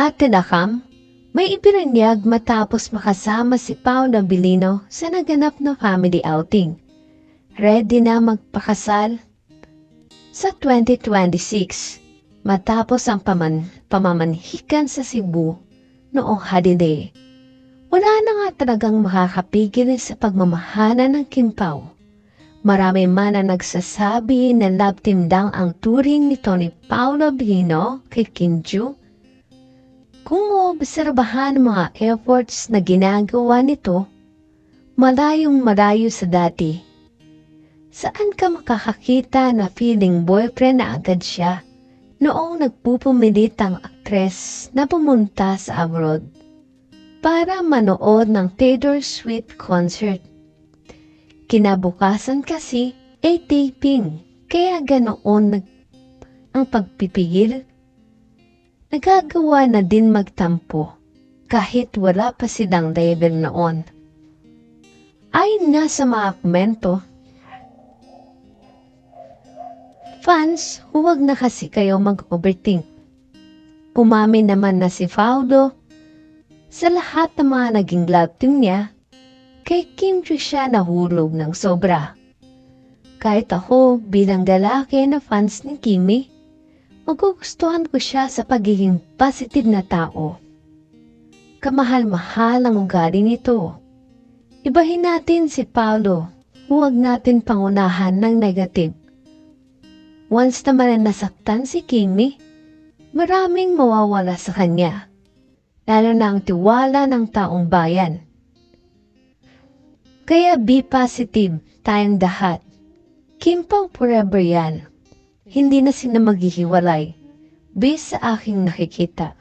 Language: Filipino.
At tinakam, may ipinanyag matapos makasama si Paolo Abilino sa naganap na family outing. Ready na magpakasal sa 2026 matapos ang paman, pamamanhikan sa Cebu noong holiday. Wala na nga talagang makakapigil sa pagmamahalan ng Kimpaw. Marami man ang nagsasabi na love team ang turing ni Paolo Bino kay Kinju. Kung maobserbahan mga efforts na ginagawa nito, malayong malayo sa dati. Saan ka makakakita na feeling boyfriend na agad siya noong nagpupumilit ang aktres na pumunta sa abroad para manood ng Taylor Swift concert. Kinabukasan kasi ay taping, kaya ganoon ang pagpipigil. Nagagawa na din magtampo kahit wala pa silang level noon. Ayon nga sa mga komento, Fans, huwag na kasi kayo mag-overthink. Umamin naman na si Faudo sa lahat ng mga naging love team niya, kay Kim Ju siya nahulog ng sobra. Kahit ako bilang lalaki na fans ni Kimi, magugustuhan ko siya sa pagiging positive na tao. Kamahal-mahal ang ugali nito. Ibahin natin si Paulo, huwag natin pangunahan ng negative. Once naman na nasaktan si Kimi, maraming mawawala sa kanya lalo na ang tiwala ng taong bayan. Kaya be positive tayong lahat. Kimpaw forever yan. Hindi na sila maghihiwalay. Based sa aking nakikita.